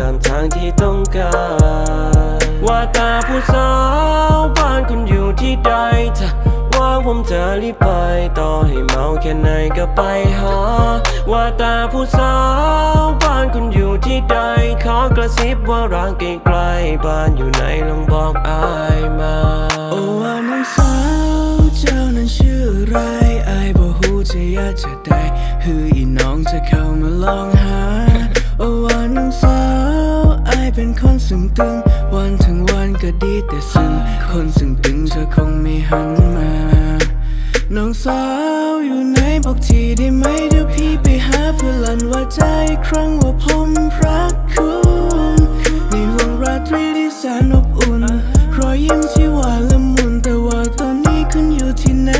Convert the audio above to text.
ตามทางที่ต้องการ ว่าตาผู้สาวบ้านคุณอยู่ที่ใดถ้าว่าผมจะรีบไป ต่อให้เมาแค่ไหนก็ไปหา ว่าตาผู้สาวบ้านคุณอยู่ที่ใด ขอกระซิบว่าร่างไกลๆบ้านอยู่ไหนลองบอกอายมา โอ้ว่าน้องสาวเจ้านั้นชื่ออะไรอาบ่หูจะยาจะได้ ฮืออีน้องจะเข้ามาลองหา เป็นคนสึงตึง วันถึงวันก็ดีแต่ซึ่ง คนสึงตึงเธอคงไม่หันมา น้องสาวอยู่ไหนบอกทีได้ไหมเดี๋ยวพี่ไปหาเพื่อลันว่าใจครั้งว่าผมรักคุณในห้วงราตรีที่แสนอบอุ่น รอยยิ้มที่หวานละมุนแต่ว่าตอนนี้คุณอยู่ที่ไหน